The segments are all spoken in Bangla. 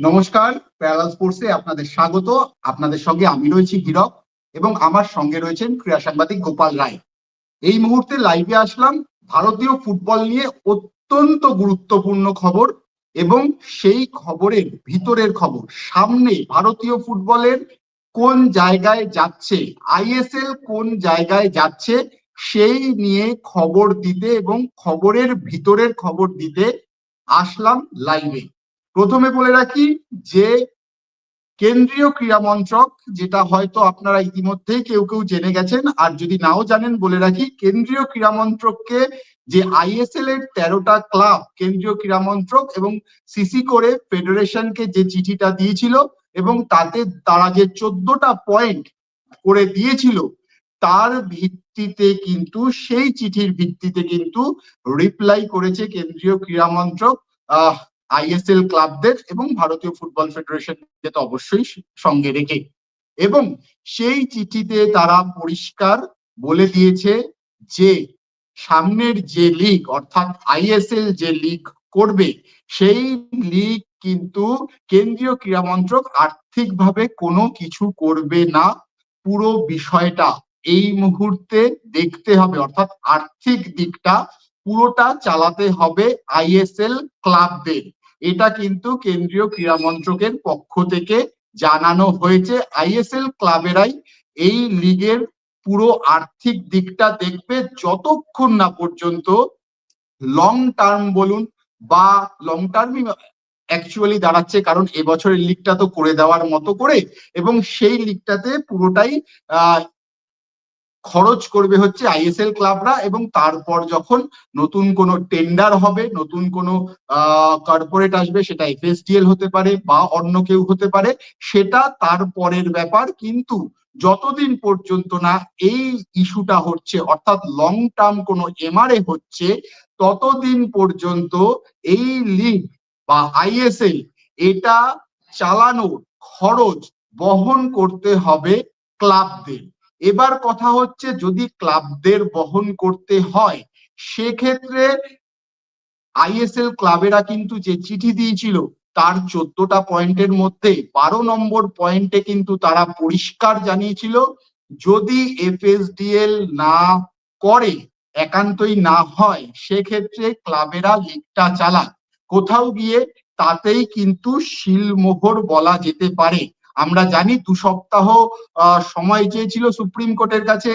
নমস্কার প্যারাল স্পোর্টসে আপনাদের স্বাগত। আপনাদের সঙ্গে আমি রয়েছি হীরক এবং আমার সঙ্গে রয়েছেন ক্রীড়া সাংবাদিক গোপাল রায়। এই মুহূর্তে লাইভে আসলাম ভারতীয় ফুটবল নিয়ে অত্যন্ত গুরুত্বপূর্ণ খবর এবং সেই খবরের ভিতরের খবর। সামনে ভারতীয় ফুটবলের কোন জায়গায় যাচ্ছে আইএসএল কোন জায়গায় যাচ্ছে, সেই নিয়ে খবর দিতে এবং খবরের ভিতরের খবর দিতে আসলাম লাইভে প্রথমে বলে রাখি যে কেন্দ্রীয় ক্রীড়া মন্ত্রক যেটা হয়তো আপনারা ইতিমধ্যেই কেউ কেউ জেনে গেছেন, আর যদি নাও জানেন বলে রাখি, কেন্দ্রীয় ক্রীড়া মন্ত্রককে যে আইএসএল এর তেরোটা ক্লাব, কেন্দ্রীয় ক্রীড়া মন্ত্রক এবং সিসি করে ফেডারেশনকে যে চিঠিটা দিয়েছিল এবং তাতে তারা যে চোদ্দটা পয়েন্ট করে দিয়েছিল, তার ভিত্তিতে কিন্তু সেই চিঠির ভিত্তিতে কিন্তু রিপ্লাই করেছে কেন্দ্রীয় ক্রীড়া মন্ত্রক আইএসএল ক্লাবদের এবং ভারতীয় ফুটবল ফেডারেশনকে তো অবশ্যই সঙ্গে রেখে। এবং সেই চিঠিতে তারা পরিষ্কার বলে দিয়েছে যে, সামনের যে লিগ, অর্থাৎ আইএসএল যে লিগ করবে, সেই লিগ কিন্তু কেন্দ্রীয় ক্রীড়া মন্ত্রক আর্থিকভাবে কোনো কিছু করবে না। পুরো বিষয়টা এই মুহূর্তে দেখতে হবে, অর্থাৎ আর্থিক দিকটা পুরোটা চালাতে হবে আইএসএল ক্লাবদের। এটা কিন্তু কেন্দ্রীয় ক্রীড়া মন্ত্রকের পক্ষ থেকে জানানো হয়েছে। আইএসএল ক্লাবেরাই এই লিগের পুরো আর্থিক দিকটা দেখবে যতক্ষণ না পর্যন্ত লং টার্ম বলুন বা লং টার্মই অ্যাকচুয়ালি দাঁড়াচ্ছে, কারণ এবছরের লিগটা তো করে দেওয়ার মতো করে এবং সেই লিগটাতে পুরোটাই খরচ করবে হচ্ছে আইএসএল ক্লাবরা এবং তারপর যখন নতুন কোনো টেন্ডার হবে, নতুন কোনো কর্পোরেট আসবে, সেটা এফএসডিএল হতে পারে বা অন্য কেউ হতে পারে, সেটা তারপরের ব্যাপার। কিন্তু যতদিন পর্যন্ত না এই ইস্যুটা হচ্ছে, অর্থাৎ লং টার্ম কোনো এমআরএ হচ্ছে, ততদিন পর্যন্ত এই লিগ বা আইএসএল এটা চালানোর খরচ বহন করতে হবে ক্লাবদের। এবার কথা হচ্ছে যদি ক্লাবদের বহন করতে হয়, সেক্ষেত্রে আইএসএল ক্লাবেরা কিন্তু যে চিঠি দিয়েছিল, তার চোদ্দটা পয়েন্টের মধ্যে বারো নম্বর পয়েন্টে কিন্তু তারা পরিষ্কার জানিয়েছিল, যদি এফএসডিএল না করে, একান্তই না হয়, সেক্ষেত্রে ক্লাবেরা লিগটা চালাক। কোথাও গিয়ে তাতেই কিন্তু শিলমোহর বলা যেতে পারে। আমরা জানি দু সপ্তাহ সময় চেয়েছিল সুপ্রিম কোর্টের কাছে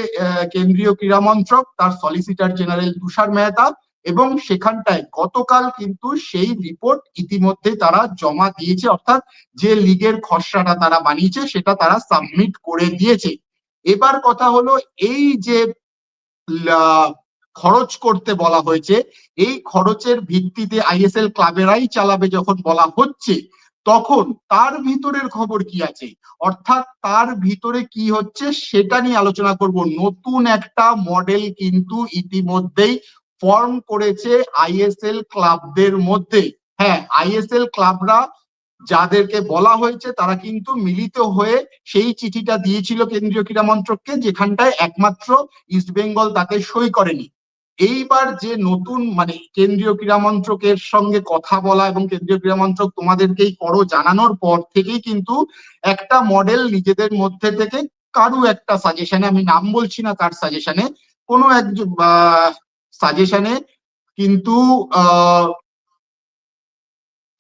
কেন্দ্রীয় ক্রীড়া মন্ত্রক, তার সলিসিটার জেনারেল তুষার মেহতা এবং সেখানটায় গতকাল কিন্তু সেই রিপোর্ট ইতিমধ্যে তারা জমা দিয়েছে, অর্থাৎ যে লিগের খসড়াটা তারা বানিয়েছে, সেটা তারা সাবমিট করে দিয়েছে। এবার কথা হলো, এই যে খরচ করতে বলা হয়েছে, এই খরচের ভিত্তিতে আইএসএল ক্লাবেরাই চালাবে যখন বলা হচ্ছে তখন তার ভিতরের খবর কি আছে? অর্থাৎ তার ভিতরে কি হচ্ছে সেটা নিয়ে আলোচনা করব। নতুন একটা মডেল কিন্তু ইতিমধ্যেই ফর্ম করেছে আইএসএল ক্লাবদের মধ্যে। হ্যাঁ আইএসএল ক্লাবরা যাদেরকে বলা হয়েছে তারা কিন্তু মিলিত হয়ে সেই চিঠিটা দিয়েছিল কেন্দ্রীয় ক্রীড়া মন্ত্রককে, যেখানটায় একমাত্র ইস্ট বেঙ্গল তাকে সই করেনি। এইবার যে নতুন মানে কেন্দ্রীয় ক্রীড়া মন্ত্রকের সঙ্গে কথা বলা এবং কেন্দ্রীয় ক্রীড়া মন্ত্রক তোমাদেরকেই করো জানানোর পর থেকেই কিন্তু একটা মডেল নিজেদের মধ্যে থেকে কারু একটা সাজেশনে আমি নাম বলছি না কার সাজেশনে কোনো এক সাজেশনে কিন্তু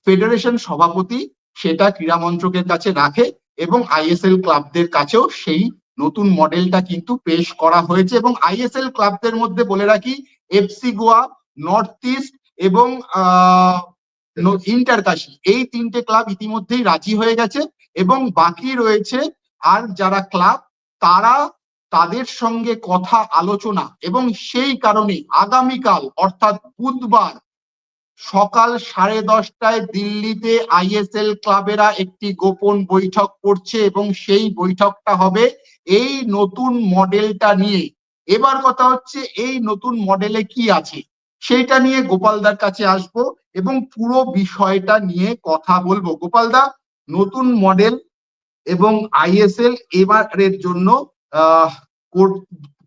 ফেডারেশন সভাপতি সেটা ক্রীড়া মন্ত্রকের কাছে রাখে এবং আইএসএল ক্লাবদের কাছেও সেই নতুন মডেলটা কিন্তু পেশ করা হয়েছে এবং আইএসএল ক্লাবদের মধ্যে বলে রাখি, এফসি গোয়া, নর্থ ইস্ট এবং ইন্টারকাশি এই তিনটে ক্লাব ইতিমধ্যেই রাজি হয়ে গেছে এবং বাকি রয়েছে আর যারা ক্লাব, তারা তাদের সঙ্গে কথা আলোচনা এবং সেই কারণে আগামীকাল, অর্থাৎ বুধবার সকাল সাড়ে দশটায় দিল্লিতে আইএসএল ক্লাবেরা একটি গোপন বৈঠক করছে এবং সেই বৈঠকটা হবে এই নতুন মডেলটা নিয়ে। এবার কথা হচ্ছে এই নতুন মডেলে কি আছে? সেইটা নিয়ে গোপালদার কাছে আসব এবং পুরো বিষয়টা নিয়ে কথা বলব। গোপালদা, নতুন মডেল এবং আইএসএল এবারের জন্য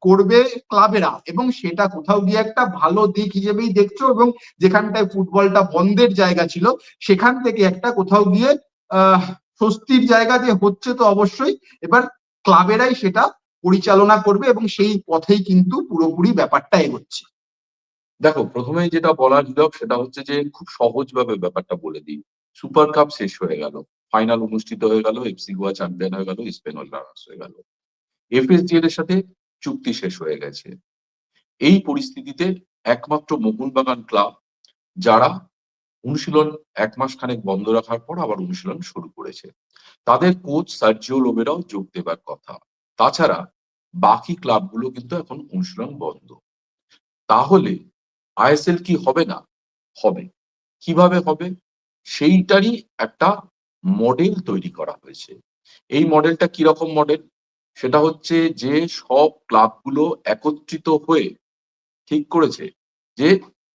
করবে ক্লাবেরা এবং সেটা কোথাও গিয়ে একটা ভালো দিক হিসেবেই দেখছ এবং যেখানটায় ফুটবলটা বন্ধের জায়গা ছিল, সেখান থেকে একটা কোথাও গিয়ে স্বস্তির জায়গা যে হচ্ছে তো অবশ্যই, এবার ক্লাবেরাই সেটা পরিচালনা করবে এবং সেই পথেই কিন্তু পুরোপুরি ব্যাপারটা এগোচ্ছে। দেখো প্রথমে যেটা বলার হীরক সেটা হচ্ছে যে খুব সহজভাবে ব্যাপারটা বলে দিই। সুপার কাপ শেষ হয়ে গেল, ফাইনাল অনুষ্ঠিত হয়ে গেল, এফসি গোয়া চ্যাম্পিয়ন হয়ে গেল রানার্স হয়ে গেল। এফএসডিএল এর সাথে চুক্তি শেষ হয়ে গেছে। এই পরিস্থিতিতে একমাত্র মোহনবাগান ক্লাব, যারা অনুশীলন এক মাস খানেক বন্ধ রাখার পর আবার অনুশীলন শুরু করেছে। তাদের কোচ সার্জিও লোবেরাও যোগ দেবার কথা। তাছাড়া বাকি ক্লাবগুলো কিন্তু এখন অনুশীলন বন্ধ। তাহলে আইএসএল কি হবে না? হবে। কীভাবে হবে? সেইটারই একটা মডেল তৈরি করা হয়েছে। এই মডেলটা কীরকম মডেল সেটা হচ্ছে যে সব ক্লাবগুলো একত্রিত হয়ে ঠিক করেছে যে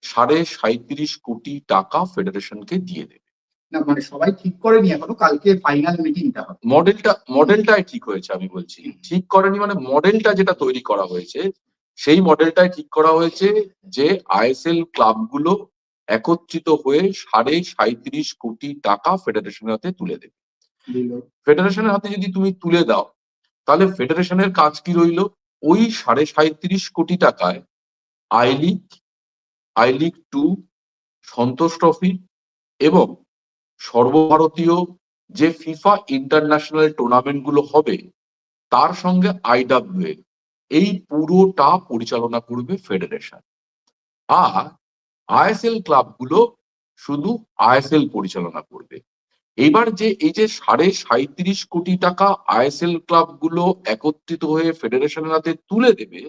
সাড়ে সাঁত্রিশ কোটি টাকা ফেডারেশনকে দিয়ে দেবে। না মানে সবাই ঠিক করেনি এখনও কালকে ফাইনাল মিটিংটা হবে। মডেলটা মডেলটাই ঠিক হয়েছে আমি বলছি। ঠিক করেনি মানে মডেলটা যেটা তৈরি করা হয়েছে সেই মডেলটাই ঠিক করা হয়েছে যে আইএসএল ক্লাবগুলো একত্রিত হয়ে সাড়ে সাঁত্রিশ কোটি টাকা ফেডারেশনের হাতে তুলে দেবে। ফেডারেশনের হাতে যদি তুমি তুলে দাও তাহলে ফেডারেশনের কাজ কি রইল? ওই সাড়ে সাঁত্রিশ কোটি টাকায় I league I league two, Santosh trophy এবং সর্বভারতীয় যে ফিফা ইন্টারন্যাশনাল টুর্নামেন্টগুলো হবে, তার সঙ্গে আইডাব্লিউএল এই পুরোটা পরিচালনা করবে ফেডারেশন। আর আইএসএল ক্লাবগুলো শুধু আইএসএল পরিচালনা করবে। এবার যে এই যে সাড়ে সাঁত্রিশ কোটি টাকা আইএসএল ক্লাবগুলো একত্রিত হয়ে ফেডারেশনের হাতে তুলে দেবে,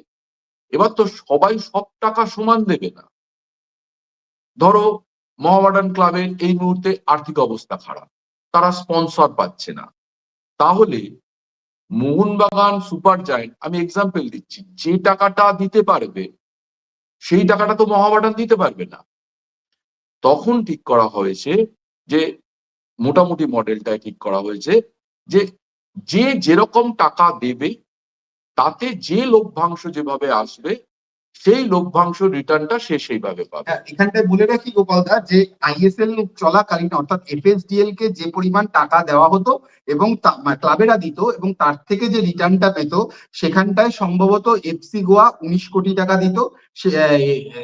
এবার তো সবাই সব টাকা সমান দেবে না। ধরো মোহামেডান ক্লাবের এই মুহূর্তে আর্থিক অবস্থা খারাপ, তারা স্পন্সর পাচ্ছে না। তাহলে মোহনবাগান সুপার জায়েন্ট, আমি এক্সাম্পল দিচ্ছি, যে টাকাটা দিতে পারবে, সেই টাকাটা তো মহাবাডান দিতে পারবে না। তখন ঠিক করা হয়েছে যে মোটামুটি মডেলটায় ঠিক করা হয়েছে যে যে যেরকম টাকা দেবে তাতে যে লভ্যাংশ যেভাবে আসবে সেই লভ্যাংশ রিটার্নটা সে সেইভাবে পাবে। হ্যাঁ, এখানটায় বলে রাখি গোপাল দা যে আইএসএল চলাকালীন অর্থাৎ এফএসডিএল কে যে পরিমাণ টাকা দেওয়া হতো এবং তা- ক্লাবেরা দিত এবং তার থেকে যে রিটার্নটা পেত সেখানটায় সম্ভবত এফসি গোয়া উনিশ কোটি টাকা দিত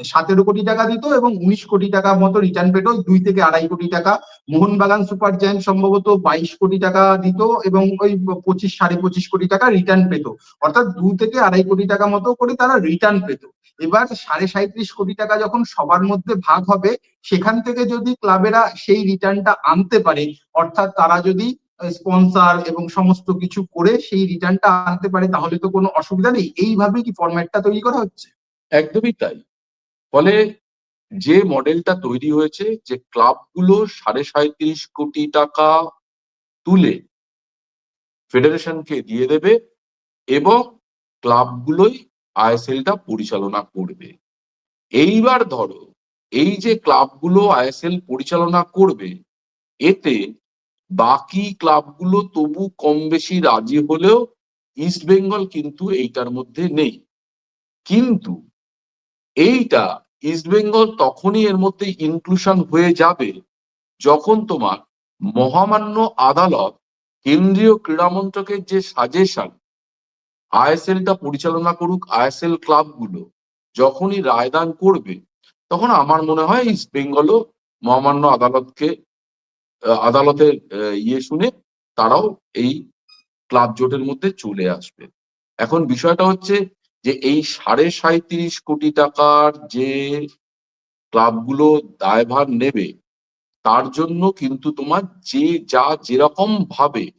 সতেরো কোটি টাকা দিত এবং উনিশ কোটি টাকা মতো রিটার্ন পেত দুই থেকে আড়াই কোটি টাকা। মোহনবাগান সুপার জায়ান্ট সম্ভবত বাইশ কোটি টাকা দিত এবং ওই পঁচিশ সাড়ে পঁচিশ কোটি টাকা রিটার্ন পেত। অর্থাৎ দু থেকে আড়াই কোটি টাকা মতো করে তারা রিটার্ন পেত। এবার সাড়ে সাঁত্রিশ কোটি টাকা যখন সবার মধ্যে ভাগ হবে সেখান থেকে যদি ক্লাবেরা সেই রিটার্নটা আনতে পারে অর্থাৎ তারা যদি স্পন্সর এবং সমস্ত কিছু করে সেই রিটার্নটা আনতে পারে তাহলে তো কোনো অসুবিধা নেই। এইভাবে কি ফরম্যাটটা তৈরি করা হচ্ছে? একদমই তাই। ফলে যে মডেলটা তৈরি হয়েছে, যে ক্লাবগুলো সাড়ে সাঁত্রিশ কোটি টাকা তুলে ফেডারেশনকে দিয়ে দেবে এবং ক্লাবগুলোই আইএসএলটা পরিচালনা করবে। এইবার ধরো, এই যে ক্লাবগুলো আইএসএল পরিচালনা করবে, এতে বাকি ক্লাবগুলো তবু কম বেশি রাজি হলেও ইস্ট বেঙ্গল কিন্তু এইটার মধ্যে নেই। কিন্তু এইটা ইস্ট বেঙ্গল তখনই এর মধ্যে ইনক্লুশন হয়ে যাবে যখন তোমার মহামান্য আদালত কেন্দ্রীয় ক্রীড়া মন্ত্রকের যে সাজেশন আইএসএলটা পরিচালনা করুক আইএসএল ক্লাবগুলো যখনই রায়দান করবে, তখন আমার মনে হয় ইস্ট বেঙ্গলও মহামান্য আদালতকে আদালতের ইয়ে শুনে তারাও এই ক্লাব জোটের মধ্যে চলে আসবে। এখন বিষয়টা হচ্ছে যে এই সাড়ে সাঁত্রিশ কোটি টাকার যে ক্লাবগুলো দায়ভার নেবে, তার জন্য কিন্তু তোমার যে যা যেরকম ভাবে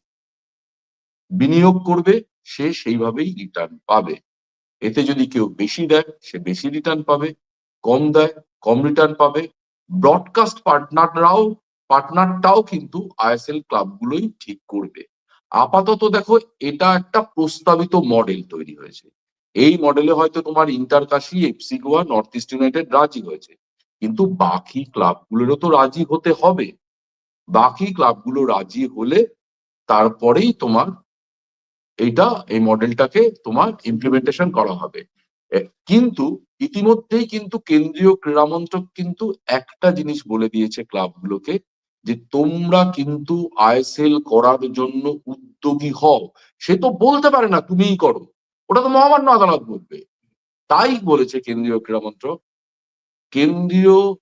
বিনিয়োগ করবে, সে সেইভাবেই রিটার্ন পাবে। এতে যদি কেউ বেশি দেয়, সে বেশি রিটার্ন পাবে, কম দেয়, কম রিটার্ন পাবে। ব্রডকাস্ট পার্টনাররাও পার্টনারটাও কিন্তু আইএসএল ক্লাবগুলোই ঠিক করবে। আপাতত দেখো, এটা একটা প্রস্তাবিত মডেল তৈরি হয়েছে। এই মডেলে হয়তো তোমার Inter Kashi FC Goa north east united রাজি হয়েছে। কিন্তু বাকি ক্লাবগুলোরও তো রাজি হতে হবে। বাকি ক্লাবগুলো রাজি হলে তারপরেই তোমার এইটা, এই মডেলটাকে তোমার ইমপ্লিমেন্টেশন করা হবে। কিন্তু ইতিমধ্যেই কিন্তু কেন্দ্রীয় ক্রীড়া মন্ত্রক কিন্তু একটা জিনিস বলে দিয়েছে ক্লাবগুলোকে যে তোমরা কিন্তু আইএসএল করার জন্য উদ্যোগী হও। সে তো বলতে পারে না, তুমিই করো। ওটা তো মহামান্য আদালত বলবে। তাই বলেছে কেন্দ্রীয় ক্রীড়া মন্ত্রক। কেন্দ্রীয়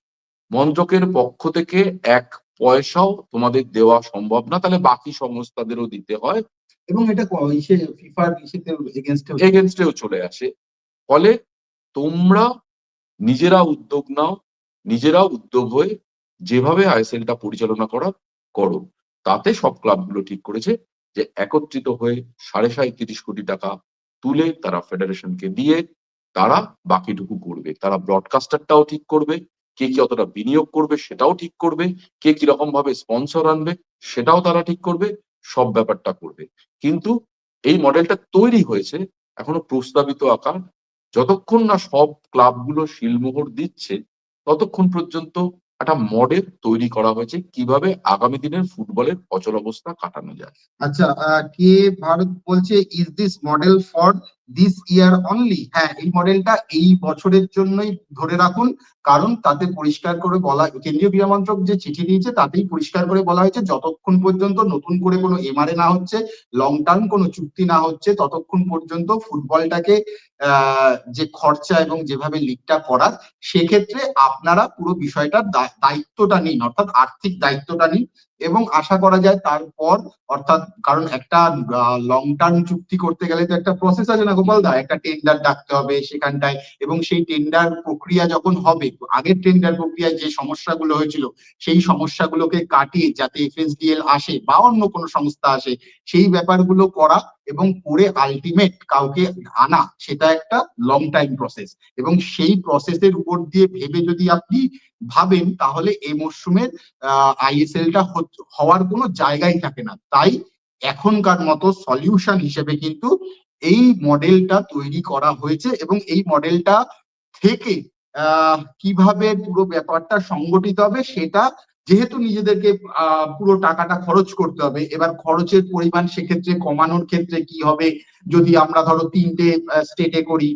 মন্ত্রকের পক্ষ থেকে এক পয়সাও তোমাদের দেওয়া সম্ভব না তাহলে বাকি সংস্থাদেরও দিতে হয়। এবং এটা ক- ফিফার এগেনস্টেও চলে আসে। ফলে তোমরা নিজেরা উদ্যোগ নাও নিজেরা উদ্যোগ হয়ে যেভাবে আইএসএলটা পরিচালনা করার করো তাতে সব ক্লাবগুলো ঠিক করেছে যে একত্রিত হয়ে সাড়ে সাঁত্রিশ কোটি টাকা তুলে তারা ফেডারেশনকে দিয়ে তারা বাকিটুকু করবে। তারা ব্রডকাস্টারটাও ঠিক করবে, কে কি অতটা বিনিয়োগ করবে সেটাও ঠিক করবে, কে কীরকম ভাবে স্পন্সর আনবে সেটাও তারা ঠিক করবে, সব ব্যাপারটা করবে। কিন্তু এই মডেলটা তৈরি হয়েছে এখনও প্রস্তাবিত আকার। যতক্ষণ না সব ক্লাবগুলো শিলমোহর দিচ্ছে, ততক্ষণ পর্যন্ত একটা মডেল তৈরি করা হয়েছে কীভাবে আগামী দিনের ফুটবলের অচল অবস্থা কাটানো যায়। আচ্ছা কে ভারত বলছে is this model for this year only হ্যাঁ এই মডেলটা এই বছরের জন্যই ধরে রাখুন, কারণ তাতে পরিষ্কার করে বলা, কেন্দ্রীয় ক্রীড়া মন্ত্রক যে চিঠি দিয়েছে, তাতেই পরিষ্কার করে বলা হয়েছে, যতক্ষণ পর্যন্ত নতুন করে কোনো এমআরএ না হচ্ছে লং টার্ম কোনো চুক্তি না হচ্ছে, ততক্ষণ পর্যন্ত ফুটবলটাকে যে খরচা এবং যেভাবে লিগটা করার, সেক্ষেত্রে আপনারা পুরো বিষয়টার দায়িত্বটা নিন, অর্থাৎ আর্থিক দায়িত্বটা নিন এবং আশা করা যায় তারপর, অর্থাৎ কারণ একটা লং টার্ম চুক্তি করতে গেলে তো একটা প্রসেস আছে না, গোপাল দা? একটা টেন্ডার ডাকতে হবে সেখানটায় এবং সেই টেন্ডার প্রক্রিয়া যখন হবে, আগের টেন্ডার প্রক্রিয়ায় যে সমস্যাগুলো হয়েছিল, সেই সমস্যাগুলোকে কাটিয়ে যাতে এফএসডিএল আসে বা অন্য কোনো সংস্থা আসে, সেই ব্যাপারগুলো করা এবং করে আলটিমেট কাউকে আনা, সেটা একটা লং টাইম প্রসেস এবং সেই প্রসেসের উপর দিয়ে ভেবে যদি আপনি ভাবেন, তাহলে এই মরশুমের আইএসএলটা হওয়ার কোনো জায়গাই থাকে না। তাই এখনকার মতো সলিউশন হিসেবে কিন্তু এই মডেলটা তৈরি করা হয়েছে এবং এই মডেলটা থেকে কীভাবে পুরো ব্যাপারটা সংগঠিত হবে, সেটা যেহেতু নিজেদেরকে পুরো টাকাটা খরচ করতে হবে, এবার খরচের পরিমাণ সেক্ষেত্রে কমানোর ক্ষেত্রে কি হবে? যদি আমরা ধরো তিনটে স্টেটে করি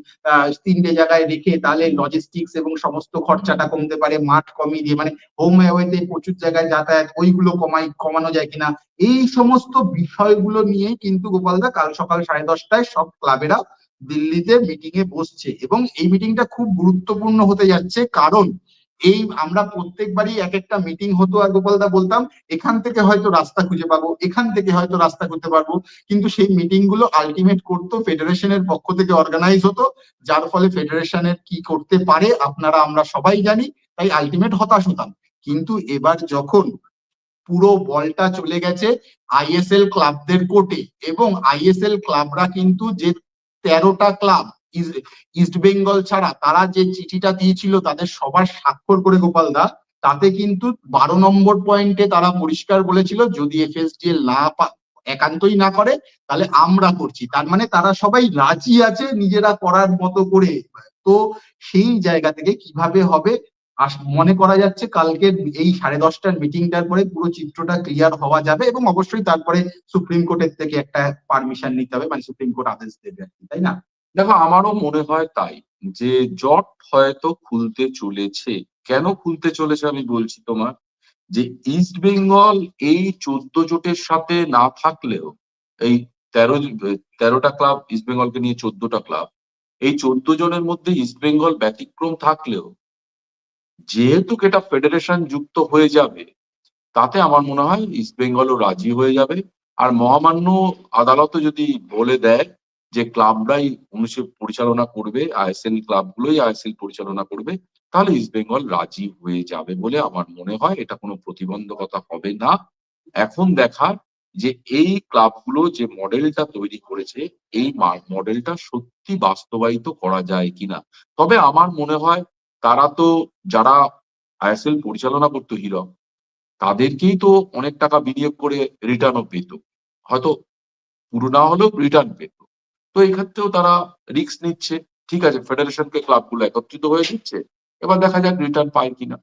তিনটে জায়গায় রেখে তাহলে লজিস্টিক্স এবং সমস্ত খরচাটা কমতে পারে, মাঠ কমিয়ে দিয়ে মানে হোম অ্যাওয়েতে প্রচুর জায়গায় যাতায়াত, ওইগুলো কমাই, কমানো যায় কিনা? এই সমস্ত বিষয়গুলো নিয়ে কিন্তু গোপালদা কাল সকাল সাড়ে দশটায় সব ক্লাবেরা দিল্লিতে মিটিং এ বসছে এবং এই মিটিংটা খুব গুরুত্বপূর্ণ হতে যাচ্ছে। কারণ এই আমরা প্রত্যেকবারই এক একটা মিটিং হতো আর গোপালদা বলতাম, এখান থেকে হয়তো রাস্তা খুঁজে পাবো, এখান থেকে হয়তো রাস্তা খুঁজতে পারব কিন্তু সেই মিটিংগুলো আলটিমেট করতো ফেডারেশনের পক্ষ থেকে অর্গানাইজ হতো, যার ফলে ফেডারেশনের কি করতে পারে আপনারা, আমরা সবাই জানি, তাই আলটিমেট হতাশ হতাম। কিন্তু এবার যখন পুরো বলটা চলে গেছে আইএসএল ক্লাবদের কোর্টে এবং আইএসএল ক্লাবরা কিন্তু যে তেরোটা ক্লাব ইস্ট বেঙ্গল ছাড়া তারা যে চিঠিটা দিয়েছিল, তাদের সবার স্বাক্ষর করে গোপাল দা তাতে কিন্তু বারো নম্বর পয়েন্টে তারা পরিষ্কার বলেছিল, যদি এফএসডিএল না একান্তই না করে, তাহলে আমরা করছি। তার মানে তারা সবাই রাজি আছে নিজেরা করার মতো করে। তো সেই জায়গা থেকে কীভাবে হবে মনে করা যাচ্ছে কালকে এই সাড়ে দশটার মিটিংটার পরে পুরো চিত্রটা ক্লিয়ার হওয়া যাবে এবং অবশ্যই তারপরে সুপ্রিম কোর্টের থেকে একটা পারমিশন নিতে হবে মানে সুপ্রিম কোর্ট আদেশ দেবে তাই না? দেখো, আমারও মনে হয় তাই যে, জট হয়তো খুলতে চলেছে। কেন খুলতে চলেছে আমি বলছি তোমার? যে ইস্ট বেঙ্গল এই চোদ্দ জোটের সাথে না থাকলেও, এই তেরো, তেরোটা ক্লাব ইস্ট বেঙ্গলকে নিয়ে চোদ্দটা ক্লাব এই চোদ্দ জনের মধ্যে ইস্ট বেঙ্গল ব্যতিক্রম থাকলেও, যেহেতু এটা ফেডারেশন যুক্ত হয়ে যাবে, তাতে আমার মনে হয় ইস্ট বেঙ্গলও রাজি হয়ে যাবে। আর মহামান্য আদালতও যদি বলে দেয় যে ক্লাবরাই অনুষ্ঠিত পরিচালনা করবে, আইএসএল ক্লাবগুলোই আইএসএল পরিচালনা করবে, তাহলে ইস্ট বেঙ্গল রাজি হয়ে যাবে বলে আমার মনে হয়। এটা কোনো প্রতিবন্ধকতা হবে না। এখন দেখার যে এই ক্লাবগুলো যে মডেলটা তৈরি করেছে, এই মডেলটা সত্যি বাস্তবায়িত করা যায় কিনা? তবে আমার মনে হয় তারা তো যারা আইএসএল পরিচালনা করতো হিরক তাদেরকেই তো অনেক টাকা বিনিয়োগ করে রিটার্নও পেত। হয়তো পুরো না হলেও রিটার্ন পেত। তো এই ক্ষেত্রেও তারা রিক্স নিচ্ছে। ঠিক আছে ফেডারেশনকে ক্লাবগুলো একত্রিত হয়ে দিচ্ছে। এবার দেখা যাক রিটার্ন পায় কিনা।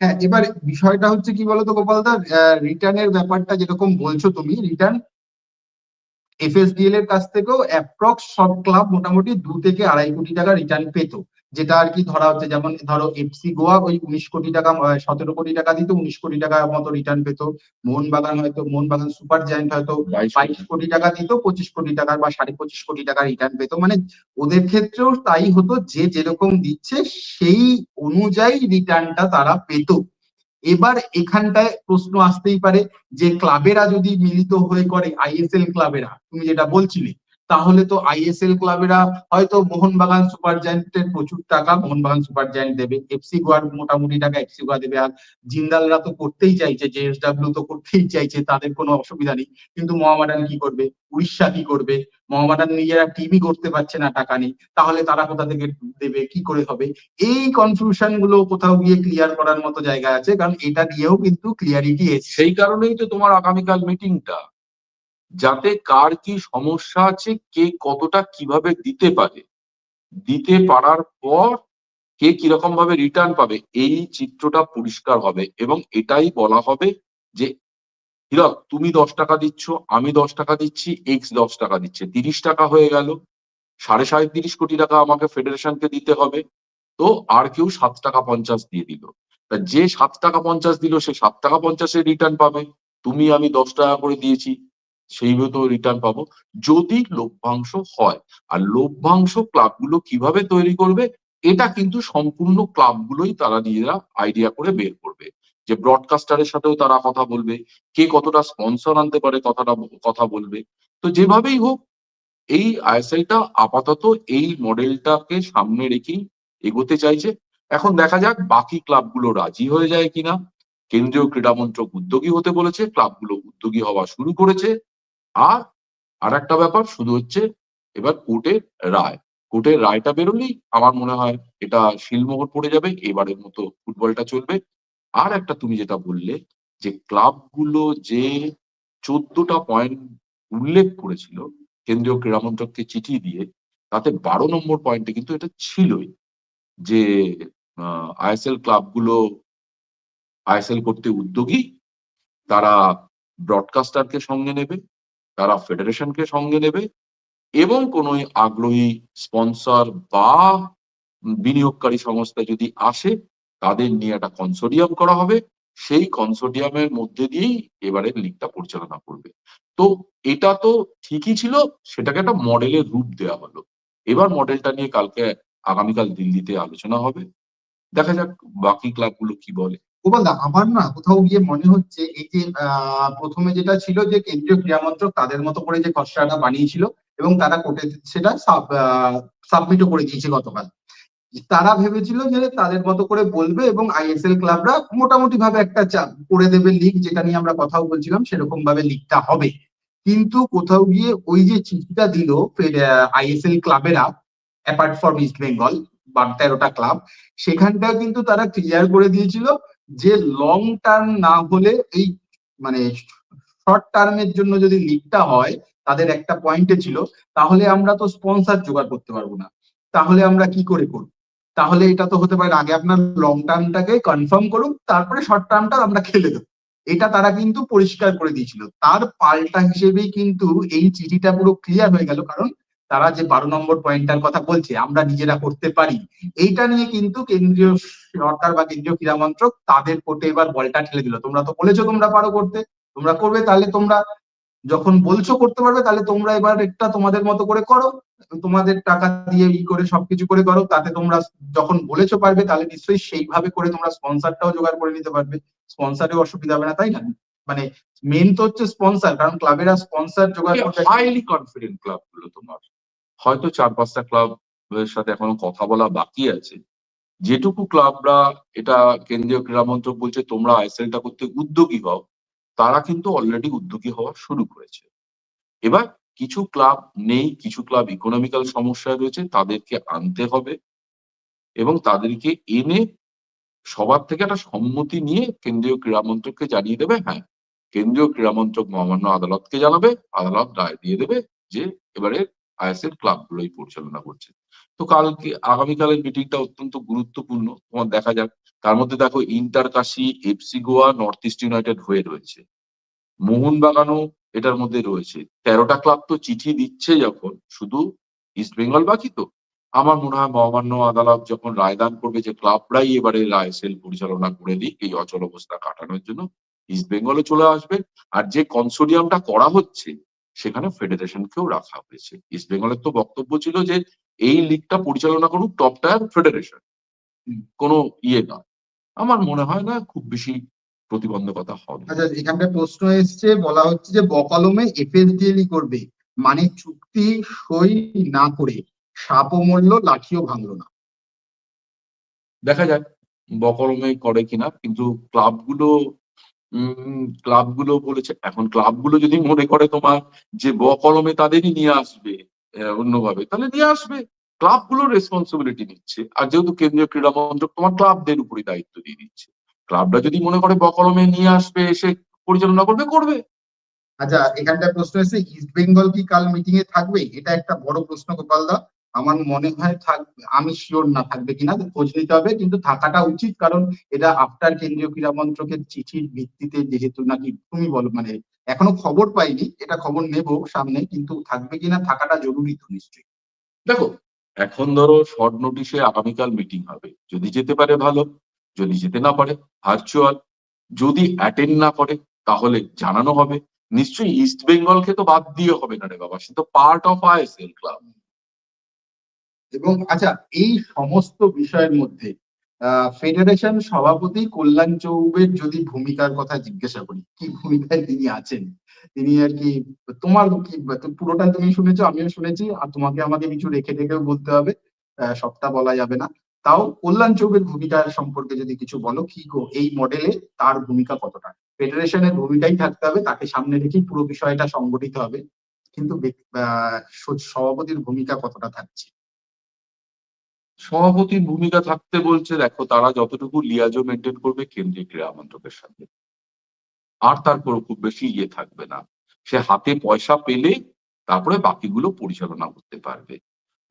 হ্যাঁ এবার বিষয়টা হচ্ছে কি বলতো গোপাল দা? রিটার্নের ব্যাপারটা যেরকম বলছো তুমি রিটার্ন এফএসডিএল এর কাছ থেকেও অ্যাপ্রক্স সব ক্লাব মোটামুটি দু থেকে আড়াই কোটি টাকা রিটার্ন পেত। যেটা আর কি ধরা হচ্ছে যেমন ধরো এফসি গোয়া ওই উনিশ কোটি টাকা সতেরো কোটি টাকা দিত উনিশ কোটি টাকা মতো রিটার্ন পেত। মোহনবাগান হয়তো মোহনবাগান সুপার জায়েন্ট হয়তো বাইশ কোটি টাকা দিত পঁচিশ কোটি টাকার বা সাড়ে পঁচিশ কোটি টাকা রিটার্ন পেত। মানে ওদের ক্ষেত্রেও তাই হতো যে যেরকম দিচ্ছে সেই অনুযায়ী রিটার্নটা তারা পেত। এবার এখানটায় প্রশ্ন আসতেই পারে যে ক্লাবেরা যদি মিলিত হয়ে করে আইএসএল ক্লাবেরা তুমি যেটা বলছিলে তাহলে তো আইএসএল ক্লাবেরা হয়তো মোহনবাগান সুপার জায়েন্টের প্রচুর টাকা মোহনবাগান সুপার জায়েন্ট দেবে। এফসি গোয়ার মোটামুটি টাকা এফসি গোয়া দেবে। আর জিন্দালরা তো করতেই চাইছে জেএসডাব্লিউ তো করতেই চাইছে, তাদের কোনো অসুবিধা নেই। কিন্তু মহামাডান কি করবে? উড়িষ্যা কি করবে? মোহামেডান নিজেরা টিভি করতে পারছে না, টাকা নেই। তাহলে তারা কোথা থেকে দেবে? কি করে হবে? এই কনফিউশনগুলো কোথাও গিয়ে ক্লিয়ার করার মতো জায়গা আছে, কারণ এটা দিয়েও কিন্তু ক্লিয়ারিটি এসছে। সেই কারণেই তো তোমার আগামীকাল মিটিংটা যাতে কার কি সমস্যা আছে, কে কতটা কীভাবে দিতে পারে। দিতে পারার পর কে কীরকম ভাবে রিটার্ন পাবে, এই চিত্রটা পরিষ্কার হবে এবং এটাই বলা হবে যে, হীরক, তুমি দশ টাকা দিচ্ছ, আমি দশ টাকা দিচ্ছি এক্স দশ টাকা দিচ্ছে, তিরিশ টাকা হয়ে গেল। সাড়ে সাঁত্রিশ কোটি টাকা আমাকে ফেডারেশনকে দিতে হবে। তো আর কেউ সাত টাকা পঞ্চাশ দিয়ে দিল। তা যে সাত টাকা পঞ্চাশ দিল, সে সাত টাকা পঞ্চাশের রিটার্ন পাবে। তুমি আমি দশ টাকা করে দিয়েছি। সেই মতো রিটার্ন পাবো। যদি লভ্যাংশ হয়, আর লভ্যাংশ ক্লাবগুলো কীভাবে তৈরি করবে, এটা কিন্তু সম্পূর্ণ ক্লাবগুলোই তারা নিজেরা আইডিয়া করে বের করবে। যে ব্রডকাস্টারের সাথেও তারা কথা বলবে, কে কতটা স্পন্সর আনতে পারে কথাটা, কথা বলবে। তো যেভাবেই হোক, এই আইএসএলটা আপাতত এই মডেলটাকে সামনে রেখেই এগোতে চাইছে। এখন দেখা যাক বাকি ক্লাবগুলো রাজি হয়ে যায় কিনা। কেন্দ্রীয় ক্রীড়া মন্ত্রক উদ্যোগী হতে বলেছে ক্লাবগুলো উদ্যোগী হওয়া শুরু করেছে। আর আর একটা ব্যাপার শুধু হচ্ছে এবার কোর্টের রায়। কোর্টের রায়টা বেরোলেই আমার মনে হয় এটা শিলমোহর পড়ে যাবে, এবারের মতো ফুটবলটা চলবে। আর একটা তুমি যেটা বললে যে ক্লাবগুলো যে চোদ্দটা পয়েন্ট উল্লেখ করেছিল, কেন্দ্রীয় ক্রীড়া মন্ত্রককে চিঠি দিয়ে, তাতে বারো নম্বর পয়েন্টে কিন্তু এটা ছিলই যে আইএসএল ক্লাবগুলো আইএসএল করতে উদ্যোগী, তারা ব্রডকাস্টারকে সঙ্গে নেবে তারা ফেডারেশনকে সঙ্গে নেবে এবং কোনো আগ্রহী স্পন্সর বা বিনিয়োগকারী সংস্থা যদি আসে, তাদের নিয়ে একটা কনসোডিয়াম করা হবে। সেই কনসোডিয়ামের মধ্যে দিয়েই এবারের লিগটা পরিচালনা করবে। তো এটা তো ঠিকই ছিল, সেটাকে একটা মডেলের রূপ দেওয়া হলো। এবার মডেলটা নিয়ে কালকে আগামীকাল দিল্লিতে আলোচনা হবে। দেখা যাক বাকি ক্লাবগুলো কি বলে। গোপাল দা আমার না কোথাও গিয়ে মনে হচ্ছে এই যে প্রথমে যেটা ছিল যে কেন্দ্রীয় ক্রীড়া মন্ত্রক তাদের মতো করে যে খসড়াটা বানিয়েছিল এবং তারা কোর্টে সেটা সাবমিটও করে দিয়েছে গতকাল। তারা ভেবেছিল যে তাদের মতো করে বলবে এবং আইএসএল ক্লাবরা মোটামুটি ভাবে একটা চা- করে দেবে লিগ, যেটা নিয়ে আমরা কথাও বলছিলাম সেরকম ভাবে লিগটা হবে। কিন্তু কোথাও গিয়ে ওই যে চিঠিটা দিল আইএসএল ক্লাবেরা অ্যাপার্ট ফ্রম ইস্ট বেঙ্গল বার তেরোটা ক্লাব সেখানটা কিন্তু তারা ক্লিয়ার করে দিয়েছিল যে লং টার্ম না হলে এই মানে শর্ট টার্মের জন্য যদি লিগটা হয়, তাদের একটা পয়েন্টে ছিল, তাহলে আমরা তো স্পন্সর জোগাড় করতে পারব না। তাহলে আমরা কি করে করব? তাহলে এটা তো হতে পারে আগে আপনার লং টার্মটাকে কনফার্ম করুন, তারপরে শর্ট টার্মটা আমরা খেলে দেবো। এটা তারা কিন্তু পরিষ্কার করে দিয়েছিল। তার পাল্টা হিসেবেই কিন্তু এই চিঠিটা পুরো ক্লিয়ার হয়ে গেল, কারণ তারা যে বারো নম্বর পয়েন্টটার কথা বলছে, আমরা নিজেরা করতে পারি। এইটা নিয়ে কিন্তু কেন্দ্রীয় সরকার বা কেন্দ্রীয় ক্রীড়া মন্ত্রক তাদের কোর্টে এবার বলটা ঠেলে দিল। তোমরা তো বলেছ তোমরা পারো করতে। তোমরা করবে, তাহলে তোমরা যখন বলছো করতে পারবে, তাহলে তোমরা এবার একটা তোমাদের মতো করে করো। তোমাদের টাকা দিয়ে ই করে সবকিছু করে করো, তাতে তোমরা যখন বলেছ পারবে, তাহলে নিশ্চয়ই সেইভাবে করে তোমরা স্পন্সরটাও জোগাড় করে নিতে পারবে। স্পন্সরেও অসুবিধা হবে না, তাই না? মানে মেন তো হচ্ছে স্পন্সর, কারণ ক্লাবেরা স্পন্সর জোগাড় করতে হাইলি কনফিডেন্ট ক্লাবগুলো তোমার। হয়তো চার পাঁচটা ক্লাবের সাথে এখনও কথা বলা বাকি আছে। যেটুকু ক্লাবরা এটা কেন্দ্রীয় ক্রীড়া মন্ত্রক বলছে, তোমরা আইএসএলটা করতে উদ্যোগী হও, তারা কিন্তু অলরেডি উদ্যোগী হওয়া শুরু করেছে। এবার কিছু ক্লাব নেই, কিছু ক্লাব ইকোনমিক্যাল সমস্যায় রয়েছে, তাদেরকে আনতে হবে এবং তাদেরকে এনে সবার থেকে একটা সম্মতি নিয়ে কেন্দ্রীয় ক্রীড়া মন্ত্রককে জানিয়ে দেবে হ্যাঁ কেন্দ্রীয় ক্রীড়া মন্ত্রক মহামান্য আদালতকে জানাবে, আদালত রায় দিয়ে দেবে যে এবারে আইএসএল ক্লাবগুলোই পরিচালনা করছে। তো কালকে, আগামীকালের মিটিংটা অত্যন্ত গুরুত্বপূর্ণ। তোমার দেখা যাক। তার মধ্যে দেখো inter Kashi FC Goa north east united হয়ে রয়েছে। মোহনবাগানও এটার মধ্যে রয়েছে। তেরোটা ক্লাব তো চিঠি দিচ্ছে যখন, শুধু ইস্ট বেঙ্গল বাকি তো। আমার মনে হয় মহামান্য আদালত যখন রায়দান করবে যে ক্লাবরাই এবারে আইএসএল পরিচালনা করে দিক, এই অচল অবস্থা কাটানোর জন্য ইস্ট বেঙ্গলে চলে আসবে। আর যে কনসোডিয়ামটা করা হচ্ছে সেখানে ফেডারেশনকেও রাখা হয়েছে। ইস্ট বেঙ্গলের তো বক্তব্য ছিল যে এই লিগটা পরিচালনা করুক টপ টায়ার ফেডারেশন কোনো ইয়ে নয়। আমার মনে হয় না খুব বেশি প্রতিবন্ধকতা হবে। আচ্ছা এখানটা প্রশ্ন এসছে বলা হচ্ছে যে বকলমে এফএসডিএলই করবে মানে চুক্তি সই না করে সাপও মরলো লাঠিও ভাঙলো না। দেখা যাক বকরমে করে কিনা কিন্তু ক্লাবগুলো ক্লাবগুলো বলেছে, এখন ক্লাবগুলো যদি মনে করে তোমার যে বকলমে তাদেরই নিয়ে আসবে অন্যভাবে, তাহলে নিয়ে আসবে। ক্লাবগুলোর রেসপন্সিবিলিটি নিচ্ছে, আর যেহেতু কেন্দ্রীয় ক্রীড়া মন্ত্রক তোমার ক্লাবদের উপরে দায়িত্ব দিয়ে দিচ্ছে। ক্লাবটা যদি মনে করে বকলমে নিয়ে আসবে, এসে পরিচালনা করবে করবে। আচ্ছা এখানটা প্রশ্ন এসেছে ইস্ট বেঙ্গল কি কাল মিটিং এ থাকবে? এটা একটা বড় প্রশ্ন, গোপাল দা। আমার মনে হয় থাকবে আমি শিওর না থাকবে কিনা খোঁজ নিতে হবে, কিন্তু থাকাটা উচিত, কারণ এটা আফটার কেন্দ্রীয় ক্রীড়া মন্ত্রকের চিঠির ভিত্তিতে যেহেতু নাকি তুমি বলো মানে এখনও খবর পাইনি, এটা খবর নেব সামনে, কিন্তু থাকবে কিনা থাকাটা জরুরি তো নিশ্চয়ই। দেখো, এখন ধরো শর্ট নোটিশে আগামীকাল মিটিং হবে, যদি যেতে পারে ভালো, যদি যেতে না পারে ভার্চুয়াল যদি অ্যাটেন্ড না করে, তাহলে জানানো হবে। নিশ্চয়ই ইস্ট বেঙ্গলকে তো বাদ দিয়ে হবে না রে বাবা, সে তো পার্ট অফ আইএসএল ক্লাব এবং আচ্ছা এই সমস্ত বিষয়ের মধ্যে ফেডারেশন সভাপতি কল্যাণ চৌবের যদি ভূমিকার কথা জিজ্ঞাসা করি, কি ভূমিকায় তিনি আছেন? তিনি আর কি, তোমার কি, পুরোটা তুমি শুনেছো, আমিও শুনেছি, আর তোমাকে আমাকে কিছু রেখে রেখেও বলতে হবে সবটা বলা যাবে না। তাও কল্যাণ চৌবের ভূমিকা সম্পর্কে যদি কিছু বলো, কি গো, এই মডেলে তার ভূমিকা কতটা? ফেডারেশনের ভূমিকাই থাকতে হবে, তাকে সামনে রেখেই পুরো বিষয়টা সংগঠিত হবে। কিন্তু সভাপতির ভূমিকা কতটা থাকছে? সভাপতির ভূমিকা থাকতে বলছে, দেখো, তারা যতটুকু লিয়াজো মেনটেন করবে, কেন্দ্রীয় ক্রীড়া মন্ত্রকের সাথে। আর তারপর খুব বেশি ইয়ে থাকবে না। সে হাতে পয়সা পেলে তারপরে বাকিগুলো পরিচালনা করতে পারবে।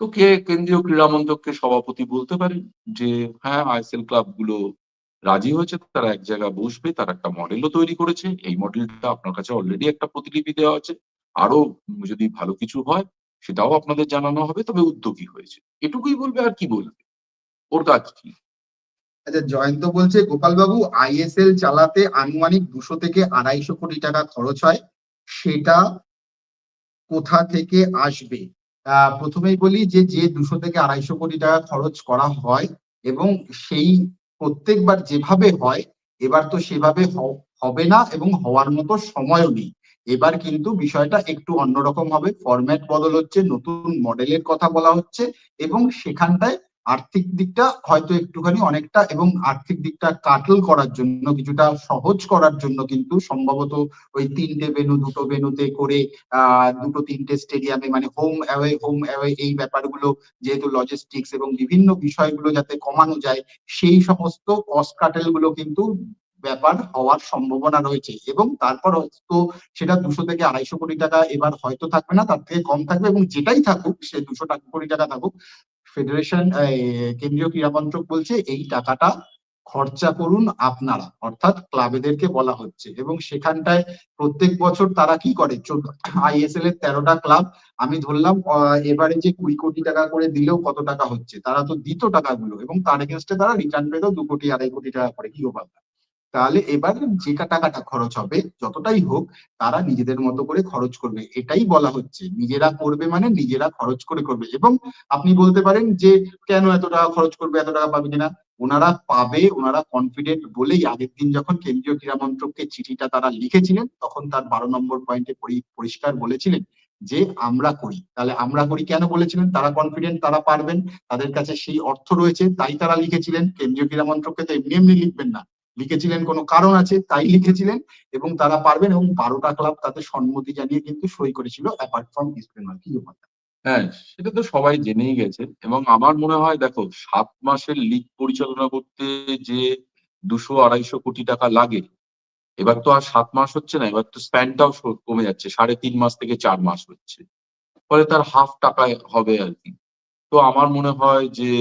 তো কে কেন্দ্রীয় ক্রীড়া মন্ত্রককে সভাপতি বলতে পারে? যে হ্যাঁ আইএসএল ক্লাবগুলো রাজি হয়েছে, তারা এক জায়গায় বসবে, তারা একটা মডেলও তৈরি করেছে। এই মডেলটা আপনার কাছে অলরেডি একটা প্রতিলিপি দেওয়া আছে। আরও যদি ভালো কিছু হয়, সেটাও আপনাদের জানানো হবে, তবে উদ্যোগী হয়েছে। এটুকুই বলবে আর কি বলবে? ওর কাজ কি? আচ্ছা জয়ন্ত বলছে গোপাল বাবু আইএসএল চালাতে আনুমানিক দুশো থেকে আড়াইশো কোটি টাকা খরচ হয়। সেটা কোথা থেকে আসবে? প্রথমেই বলি যে যে দুশো থেকে আড়াইশো কোটি টাকা খরচ করা হয় এবং সেই প্রত্যেকবার যেভাবে হয়, এবার তো সেভাবে হবে না এবং হওয়ার মতো সময়ও নেই। এবার কিন্তু বিষয়টা একটু অন্যরকম হবে। ফরম্যাট বদল হচ্ছে, নতুন মডেলের কথা বলা হচ্ছে এবং সেখানটায় আর্থিক দিকটা হয়তো একটুখানি অনেকটা এবং আর্থিক দিকটা কাটল করার জন্য, কিছুটা সহজ করার জন্য কিন্তু সম্ভবত ওই তিনটে ভেনু দুটো ভেনুতে করে আহ দুটো তিনটে স্টেডিয়ামে মানে হোম অ্যাওয়ে হোম অ্যাওয়ে এই ব্যাপারগুলো যেহেতু লজিস্টিক্স এবং বিভিন্ন বিষয়গুলো যাতে কমানো যায়, সেই সমস্ত কস্ট কাটেলগুলো কিন্তু ব্যাপার হওয়ার সম্ভাবনা রয়েছে এবং তারপর তো সেটা দুশো থেকে আড়াইশো কোটি টাকা এবার হয়তো থাকবে না, তার থেকে কম থাকবে এবং যেটাই থাকুক, সে দুশো টাকা কোটি টাকা থাকুক ফেডারেশন কেন্দ্রীয় ক্রীড়া মন্ত্রক বলছে এই টাকাটা খরচা করুন আপনারা, অর্থাৎ ক্লাবেদেরকে বলা হচ্ছে এবং সেখানটায় প্রত্যেক বছর তারা কি করে? আইএসএল এর তেরোটা ক্লাব আমি ধরলাম এবারে যে কুড়ি কোটি টাকা করে দিলেও কত টাকা হচ্ছে? তারা তো দিত টাকাগুলো এবং তার এগেনস্টে তারা রিটার্ন পেতো দু কোটি, আড়াই কোটি টাকা করে, কি ভাবনা তাহলে এবার যে টাকাটা খরচ হবে, যতটাই হোক, তারা নিজেদের মতো করে খরচ করবে। এটাই বলা হচ্ছে। নিজেরা করবে মানে নিজেরা খরচ করে করবে। এবং আপনি বলতে পারেন যে, কেন এত টাকা খরচ করবে, এত টাকা পাবে কিনা? ওনারা পাবে, ওনারা কনফিডেন্ট বলেই আগের দিন যখন কেন্দ্রীয় ক্রীড়া মন্ত্রককে চিঠিটা তারা লিখেছিলেন, তখন তার বারো নম্বর পয়েন্টে পরিষ্কার বলেছিলেন যে, আমরা করি। তাহলে আমরা করি কেন বলেছিলেন? তারা কনফিডেন্ট তারা পারবেন। তাদের কাছে সেই অর্থ রয়েছে, তাই তারা লিখেছিলেন। কেন্দ্রীয় ক্রীড়া মন্ত্রককে তো এমনি এমনি লিখবেন না। লিখেছিলেন, কোনো কারণ আছে, তাই লিখেছিলেন এবং তারা পারবেন এবং বারোটা ক্লাব তাদের সম্মতি জানিয়ে কিন্তু সই করেছিল অ্যাপার্ট ফ্রম ইস্ট কি হ্যাঁ সেটা তো সবাই জেনেই গেছে এবং আমার মনে হয় দেখো, সাত মাসের লিগ পরিচালনা করতে যে দুশো আড়াইশো কোটি টাকা লাগে, এবার তো আর সাত মাস হচ্ছে না, এবার তো স্প্যানটাও কমে যাচ্ছে, সাড়ে তিন মাস থেকে চার মাস হচ্ছে, ফলে তার হাফ টাকায় হবে আর কি। তো আমার মনে হয় যে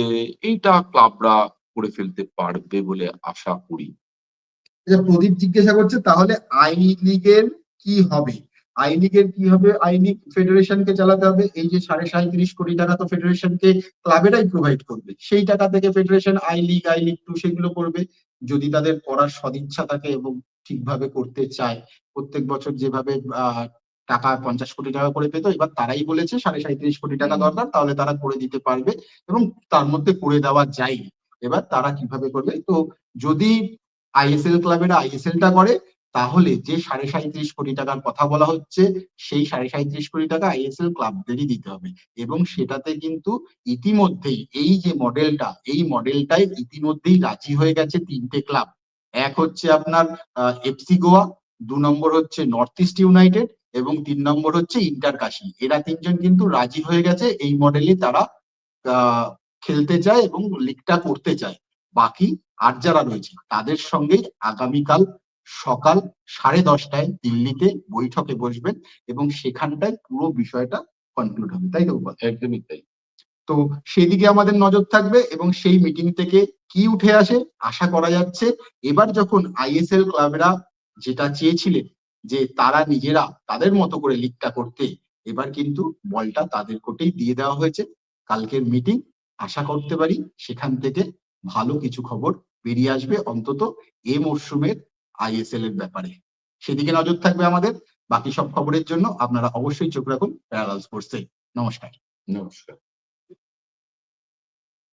এইটা ক্লাবরা করে ফেলতে পারবে বলে আশা করি। আচ্ছা প্রদীপ জিজ্ঞাসা করছে তাহলে আই লিগের কি হবে? আই লিগের কি হবে? আই লিগ ফেডারেশনকে চালাতে হবে? এই যে সাড়ে সাঁত্রিশ কোটি টাকা তো ফেডারেশনকে ক্লাবেরাই প্রোভাইড করবে। সেই টাকা থেকে federation I league I league two সেগুলো করবে। যদি তাদের করার সদিচ্ছা থাকে এবং ঠিকভাবে করতে চায় প্রত্যেক বছর যেভাবে আহ, টাকা পঞ্চাশ কোটি টাকা করে পেতো এবার তারাই বলেছে সাড়ে সাঁত্রিশ কোটি টাকা দরকার তাহলে তারা করে দিতে পারবে এবং তার মধ্যে করে দেওয়া যায় এবার তারা কীভাবে করবে? তো যদি আইএসএল ক্লাবেরা আইএসএলটা করে, তাহলে যে সাড়ে সাঁত্রিশ কোটি টাকার কথা বলা হচ্ছে, সেই সাড়ে সাঁত্রিশ কোটি টাকা আইএসএল ক্লাবদেরই দিতে হবে। এবং সেটাতে কিন্তু ইতিমধ্যেই এই যে মডেলটা, এই মডেলটাই ইতিমধ্যেই রাজি হয়ে গেছে তিনটে ক্লাব। এক হচ্ছে আপনার এফসি গোয়া, দু নম্বর হচ্ছে নর্থ ইস্ট ইউনাইটেড, এবং তিন নম্বর হচ্ছে ইন্টার কাশি। এরা তিনজন কিন্তু রাজি হয়ে গেছে এই মডেলে তারা খেলতে চায় এবং লিগটা করতে চায়। বাকি আর যারা রয়েছে তাদের সঙ্গেই আগামীকাল সকাল সাড়ে দশটায় দিল্লিতে বৈঠকে বসবেন এবং সেখানটায় পুরো বিষয়টা কনক্লুড হবে। তাই তো একদমই তাই। তো সেদিকে আমাদের নজর থাকবে এবং সেই মিটিং থেকে কি উঠে আসে আশা করা যাচ্ছে এবার যখন আইএসএল ক্লাবেরা যেটা চেয়েছিলেন যে তারা নিজেরা তাদের মতো করে লিগটা করতে এবার কিন্তু বলটা তাদের কোটেই দিয়ে দেওয়া হয়েছে। কালকের মিটিং আশা করতে পারি সেখান থেকে ভালো কিছু খবর বেরিয়ে আসবে অন্তত এ মরশুমের আইএসএল এর ব্যাপারে। সেদিকে নজর থাকবে আমাদের। বাকি সব খবরের জন্য আপনারা অবশ্যই চোখ রাখুন প্যারালাল স্পোর্টসে নমস্কার। নমস্কার।